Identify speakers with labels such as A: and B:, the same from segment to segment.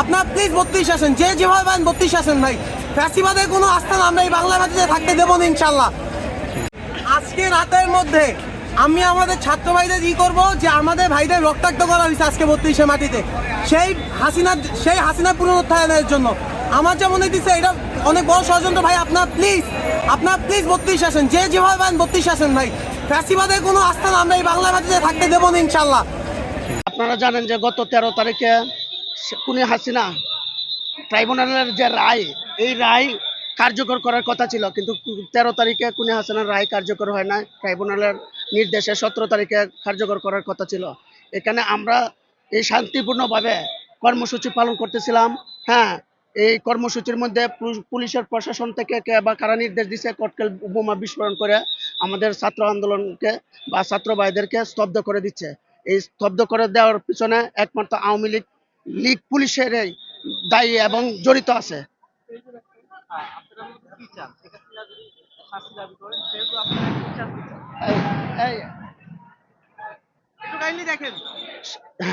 A: আপনার প্লিজ বত্রিশ আসেন, যে যেভাবে পারেন বত্রিশ আসেন ভাই। ফ্যাসিবাদের কোনো আস্থান আমরা এই বাংলা মাটিতে থাকতে দেবো না, ইনশাল্লাহ। আজকে রাতের মধ্যে আমি আমাদের ছাত্র ভাইদের ই করব যে আমাদের ভাইদের রক্তাক্ত করা হয়েছে আজকে বত্রিশে মাটিতে। সেই হাসিনার, সেই হাসিনা পুনরুত্থানের জন্য। আমার যা মনে দিচ্ছে এটা অনেক বড় ষড়যন্ত্র। ভাই, আপনার প্লিজ আপনার প্লিজ বত্রিশ আসেন, যে যেভাবে পারেন বত্রিশ আসেন ভাই। ফ্যাসিবাদের কোনো আস্থান আমরা এই বাংলা মাটিতে থাকতে দেবো না, ইনশাল্লাহ।
B: আপনারা জানেন যে গত তেরো তারিখে কুনি হাসিনা ট্রাইব্যুনালের যে রায়, এই রায় কার্যকর করার কথা ছিল, কিন্তু তেরো তারিখে কুনি হাসিনার রায় কার্যকর হয় না ট্রাইব্যুনালের নির্দেশে সতেরো তারিখে কার্যকর করার কথা ছিল। এখানে আমরা এই শান্তিপূর্ণভাবে কর্মসূচি পালন করতেছিলাম। হ্যাঁ এই কর্মসূচির মধ্যে পুলিশ- পুলিশের প্রশাসন থেকে কে বা কারা নির্দেশ দিছে, কটকেল বোমা বিস্ফোরণ করে আমাদের ছাত্র আন্দোলনকে বা ছাত্র ভাইদেরকে স্তব্ধ করে দিচ্ছে। এই স্তব্ধ করে দেওয়ার পিছনে একমাত্র আওয়ামী লীগ লীগ পুলিশের এই দায়ী এবং জড়িত আছে।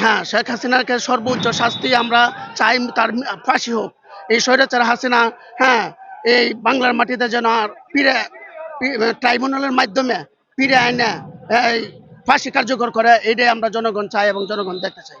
B: হ্যাঁ শেখ হাসিনাকে সর্বোচ্চ শাস্তি আমরা চাই তার ফাঁসি হোক। এই স্বৈরাচার হাসিনা হ্যাঁ এই বাংলার মাটিতে যেন আর ফিরে ট্রাইব্যুনালের মাধ্যমে ফিরে আইনে এই ফাঁসি কার্যকর করে এটাই আমরা জনগণ চাই এবং জনগণ দেখতে চাই।